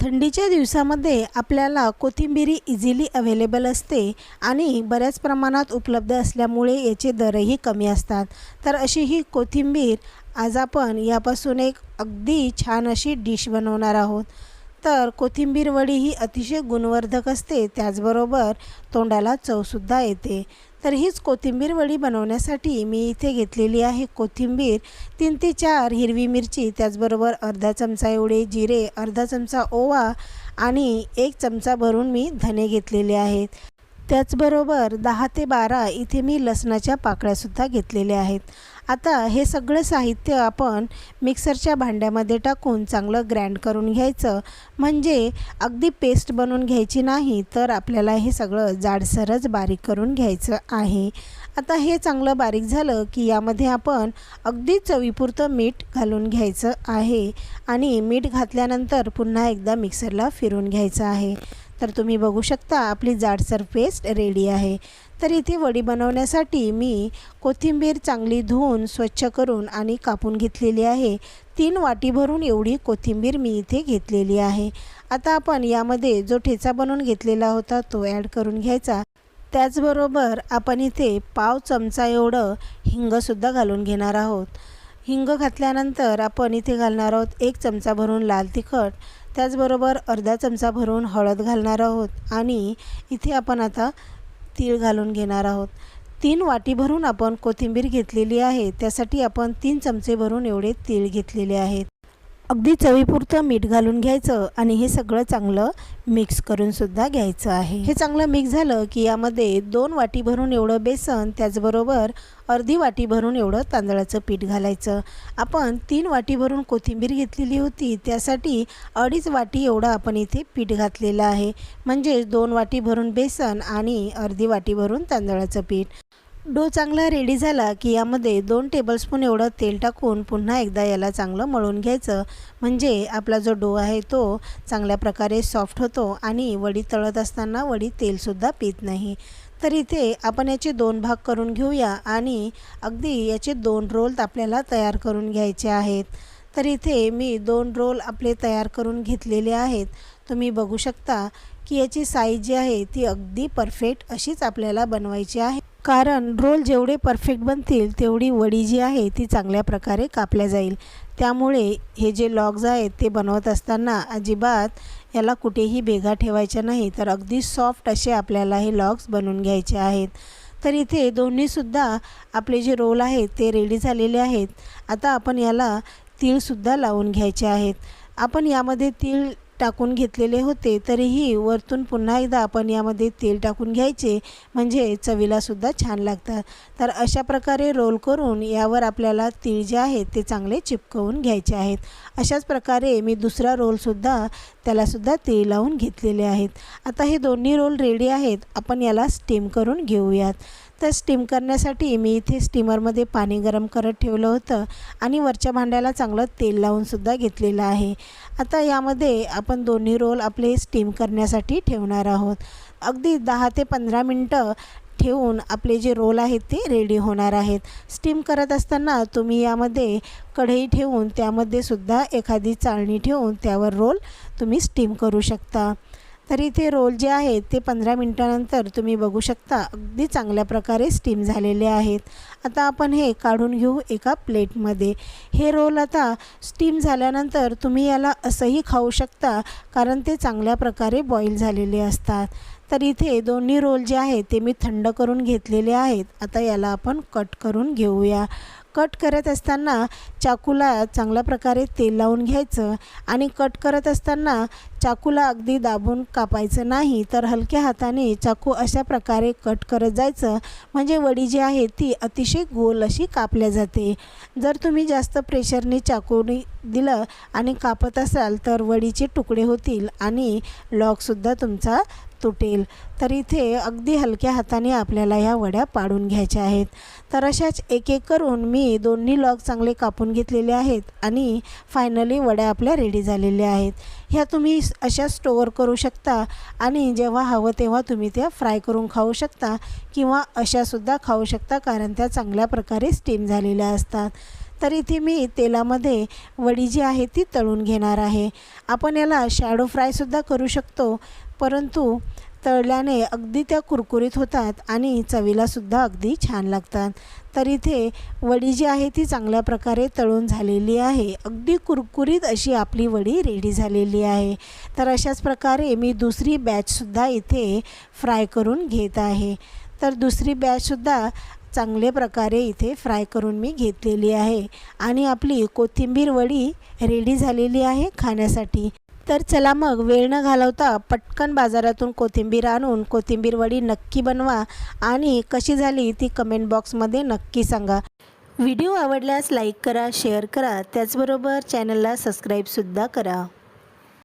थंडीच्या दिवसामध्ये आपल्याला कोथिंबिरी इझिली अवेलेबल असते आणि बऱ्याच प्रमाणात उपलब्ध असल्यामुळे याचे दरही कमी असतात. तर अशी ही कोथिंबीर आज आपण यापासून एक अगदी छान अशी डिश बनवणार आहोत. तर कोथिंबीर वडी ही अतिशय गुणवर्धक असते त्याचबरोबर तोंडाला चवसुद्धा येते. तर हीच कोथिंबीर वडी बनवण्यासाठी मी इथे घेतलेली आहे कोथिंबीर. तीन ते चार हिरवी मिरची त्याचबरोबर अर्धा चमचा एवढे जिरे अर्धा चमचा ओवा आणि एक चमचा भरून मी धने घेतलेले आहेत. त्याचबरोबर दहा ते बारा इथे मी लसणाच्या पाकळ्यासुद्धा घेतलेल्या आहेत. आता हे सगळं साहित्य आपण मिक्सरच्या भांड्यामध्ये टाकून चांगलं ग्रँड करून घ्यायचं. म्हणजे अगदी पेस्ट बनवून घ्यायची नाही तर आपल्याला हे सगळं जाडसरच बारीक करून घ्यायचं आहे. आता हे चांगलं बारीक झालं की यामध्ये आपण अगदी चवीपुरतं मीठ घालून घ्यायचं आहे. आणि मीठ घातल्यानंतर पुन्हा एकदा मिक्सरला फिरून घ्यायचं आहे. तर तुम्ही बघू शकता आपली जाडसर पेस्ट रेडी आहे. तर इथे वडी बनवण्यासाठी मी कोथिंबीर चांगली धुवून स्वच्छ करून आणि कापून घेतलेली आहे. तीन वाटी भरून एवढी कोथिंबीर मी इथे घेतलेली आहे. आता आपण यामध्ये जो ठेचा बनवून घेतलेला होता तो ॲड करून घ्यायचा. त्याचबरोबर आपण इथे पाव चमचा एवढं हिंगसुद्धा घालून घेणार आहोत. हिंग घातल्यानंतर आपण इथे घालणार आहोत एक चमचा भरून लाल तिखट. त्याचबरोबर अर्धा चमचा भरून हळद घालणार आहोत आणि इथे आपण आता तीळ घालून घेणार आहोत. तीन वाटी भरून आपण कोथिंबीर घेतलेली आहे. त्यासाठी आपण तीन चमचे भरून एवढे तीळ घेतलेले आहेत. अगदी चवीपुरतं मीठ घालून घ्यायचं आणि हे सगळं चांगलं मिक्स करूनसुद्धा घ्यायचं आहे. हे चांगलं मिक्स झालं की यामध्ये दोन वाटी भरून एवढं बेसन त्याचबरोबर अर्धी वाटी भरून एवढं तांदळाचं पीठ घालायचं. आपण तीन वाटी भरून कोथिंबीर घेतलेली होती त्यासाठी अडीच वाटी एवढं आपण इथे पीठ घातलेलं आहे. म्हणजेच दोन वाटी भरून बेसन आणि अर्धी वाटी भरून तांदळाचं पीठ. डो चांगला रेडी झाला की यामध्ये दोन टेबलस्पून एवढं तेल टाकून पुन्हा एकदा याला चांगलं मळून घ्यायचं. म्हणजे आपला जो डो आहे तो चांगल्या प्रकारे सॉफ्ट होतो आणि वडी तळत असताना वडी तेलसुद्धा पित नाही. तर इथे आपण याचे दोन भाग करून घेऊया आणि अगदी याचे दोन रोल आपल्याला तयार करून घ्यायचे आहेत. तर इथे मी दोन रोल आपले तयार करून घेतलेले आहेत. तुम्ही बघू शकता की याची साईज जी आहे ती अगदी परफेक्ट अशीच आपल्याला बनवायची आहे. कारण रोल जेवढे परफेक्ट बनतील तेवढी वडी जी आहे ती चांगल्या प्रकारे कापल्या जाईल. त्यामुळे हे जे लॉग्स आहेत ते बनवत असताना अजिबात याला कुठेही भेगा ठेवायच्या नाही. तर अगदी सॉफ्ट असे आपल्याला हे लॉग्स बनवून घ्यायचे आहेत. तर इथे दोन्हीसुद्धा आपले जे रोल आहेत ते रेडी झालेले आहेत. आता आपण याला तीळसुद्धा लावून घ्यायचे आहेत. आपण यामध्ये तीळ टाकून घेतलेले होते तरीही वरतून पुन्हा एकदा आपण यामध्ये तेल टाकून घ्यायचे म्हणजे चवीलासुद्धा छान लागतात तर अशा प्रकारे रोल करून यावर आपल्याला तीळ जे आहेत ते चांगले चिपकवून घ्यायचे आहेत. अशाच प्रकारे मी दुसरा रोलसुद्धा त्यालासुद्धा तीळ लावून घेतलेले आहेत. आता हे दोन्ही रोल रेडी आहेत आपण याला स्टीम करून घेऊयात. तर स्टीम करण्यासाठी मी इथे स्टीमरमध्ये पाणी गरम करत ठेवलं होतं आणि वरच्या भांड्याला चांगलं तेल लावूनसुद्धा घेतलेलं आहे. आता यामध्ये आपण दोन्ही रोल आपले स्टीम करण्यासाठी ठेवणार आहोत. अगदी दहा ते पंधरा मिनटं ठेवून आपले जे रोल आहेत ते रेडी होणार आहेत. स्टीम करत असताना तुम्ही यामध्ये कढई ठेवून त्यामध्ये सुद्धा एखादी चाळणी ठेवून त्यावर रोल तुम्ही स्टीम करू शकता. तर इथे रोल जे आहेत ते पंधरा मिनटानंतर तुम्ही बघू शकता. अगदी चांगल्या प्रकारे स्टीम झालेले आहेत. आता आपण हे काढून घेऊ एका प्लेटमध्ये. हे रोल आता स्टीम झाल्यानंतर तुम्ही याला असंही खाऊ शकता कारण ते चांगल्या प्रकारे बॉईल झालेले असतात. तर इथे दोन्ही रोल जे आहेत ते मी थंड करून घेतलेले आहेत. आता याला आपण कट करून घेऊया. कट करत असताना चाकूला चांगल्या प्रकारे तेल लावून घ्यायचं आणि कट करत असताना चाकूला अगदी दाबून कापायचं नाही तर हलक्या हाताने चाकू अशा प्रकारे कट करत जायचं. म्हणजे वडी जी आहे ती अतिशय गोल अशी कापल्या जाते. जर तुम्ही जास्त प्रेशरने चाकूने दिलं आणि कापत असाल तर वडीचे तुकडे होतील आणि लॉकसुद्धा तुमचा तुटेल. तर इथे अगदी हलक्या हाताने आपल्याला ह्या वड्या पाडून घ्यायच्या आहेत. तर अशाच एक एक करून मी दोन्ही लॉग चांगले कापून घेतलेले आहेत आणि फायनली वड्या आपल्या रेडी झालेल्या आहेत. ह्या तुम्ही अशा स्टोअर करू शकता आणि जेव्हा हवं तेव्हा तुम्ही त्या फ्राय करून खाऊ शकता किंवा अशासुद्धा खाऊ शकता कारण त्या चांगल्या प्रकारे स्टीम झालेल्या असतात. तर इथे मी तेलामध्ये वडी जी आहे ती तळून घेणार आहे. आपण याला शॅडो फ्रायसुद्धा करू शकतो परंतु तळल्याने अगदी त्या कुरकुरीत होतात आणि चवीलासुद्धा अगदी छान लागतात. तर इथे वडी जी आहे ती चांगल्या प्रकारे तळून झालेली आहे. अगदी कुरकुरीत अशी आपली वडी रेडी झालेली आहे. तर अशाच प्रकारे मी दुसरी बॅचसुद्धा इथे फ्राय करून घेत आहे. तर दुसरी बॅचसुद्धा चांगले प्रकारे इथे फ्राय करून मी घेतलेली आहे. आणि आपली कोथिंबीर वडी रेडी झालेली आहे खाण्यासाठी. तर चला मग वेळ न घालवता पटकन बाजारातून कोथिंबीर आणून कोथिंबीर वडी नक्की बनवा आणि कशी झाली ती कमेंट बॉक्समध्ये नक्की सांगा. व्हिडिओ आवडल्यास लाईक करा शेअर करा. त्याचबरोबर चॅनलला सबस्क्राईबसुद्धा करा.